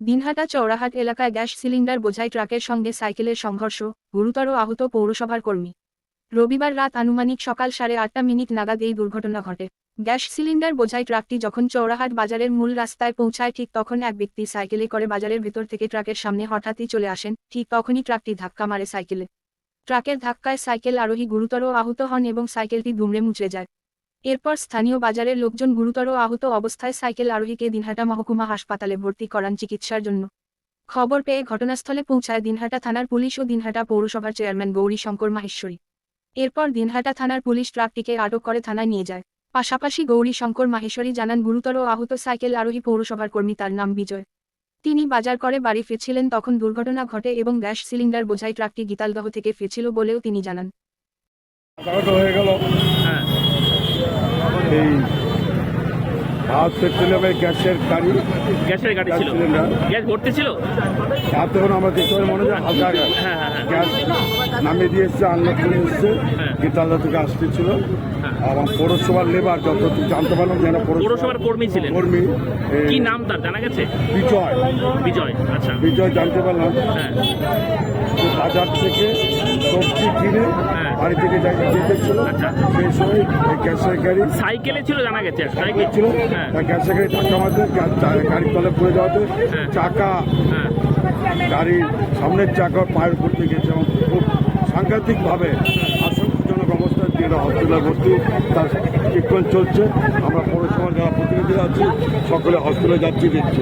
দিনহাটা চৌরাহাট এলাকায় gas cylinder বোঝাই ট্রাকের সঙ্গে সাইকেলের সংঘর্ষ, গুরুতর আহত পৌরসভার কর্মী। রবিবার রাত আনুমানিক সকাল সাড়ে আটটা মিনিট নাগাদ এই দুর্ঘটনা ঘটে। গ্যাস সিলিন্ডার বোঝাই ট্রাকটি যখন চৌরাহাট বাজারের মূল রাস্তায় পৌঁছায়, ঠিক তখন এক ব্যক্তি সাইকেলে করে বাজারের ভেতর থেকে ট্রাকের সামনে হঠাৎই চলে আসেন, ঠিক তখনই ট্রাকটি ধাক্কা মারে সাইকেলে। ট্রাকের ধাক্কায় সাইকেল আরোহী গুরুতর আহত হন এবং সাইকেলটি দুমড়ে মুচড়ে যায়। এরপর স্থানীয় বাজারের লোকজন গুরুতর আহত অবস্থায় সাইকেল আরোহীকে দিনহাটা মহকুমা হাসপাতালে ভর্তি করান চিকিৎসার জন্য। খবর পেয়ে ঘটনাস্থলে পৌঁছায় দিনহাটা থানার পুলিশ ও দিনহাটা পৌরসভার চেয়ারম্যান গৌরী শঙ্কর মাহেশ্বরী। এরপর দিনহাটা থানার পুলিশ ট্রাকটিকে আটক করে থানায় নিয়ে যায়। পাশাপাশি গৌরী শঙ্কর মাহেশ্বরী জানান, গুরুতর আহত সাইকেল আরোহী পৌরসভার কর্মী তার নাম বিজয়। তিনি বাজার করে বাড়ি ফিরছিলেন তখন দুর্ঘটনা ঘটে এবং গ্যাস সিলিন্ডার বোঝাই ট্রাকটি গীতালদহ থেকে ফিরছিল বলেও তিনি জানান। হয়ে গেল হ্যাঁ এই ভারত পেট্রোলিয়ামের গ্যাসের গাড়ি। গ্যাসের গাড়ি ছিল। Gas cylinder. গ্যাস ভর্তি ছিল? তার তখন আমরা দেখতে পাই মনে হয় হালকা গ্যাস হ্যাঁ হ্যাঁ হ্যাঁ। গ্যাস নামিয়ে দিয়ে এসছে আনলোড করে এসছে। গীতালদা থেকে আসতেছিল। এবং পৌরসভার লেবার যতটুকু জানতে পারলাম যেন পৌরসভার কর্মী ছিলেন। কর্মী। কি নাম তার? জানা গেছে? বিজয়। বিজয় আচ্ছা। বিজয় জানতে পারলাম। বাজার থেকে সবজি কিনে হ্যাঁ। বাড়ি থেকে আচ্ছা। সেই সময় এই গাড়ি সাইকেলে ছিল জানা গেছে সাইকেল ছিল হ্যাঁ গাড়ি ধাক্কা মারতে গাড়ির তলে পড়ে যাওয়াতে হ্যাঁ। চাকা গাড়ির সামনের চাকা পায়ের উপর থেকে গেছে এবং খুব সাংঘাতিকভাবে আশঙ্কাজনক অবস্থায় যেটা হসপিটাল ভর্তি তার ট্রিটমেন্ট চলছে আমরা পৌরসভার যারা প্রতিনিধি আছি সকলে হসপিটালে যাচ্ছি দেখছি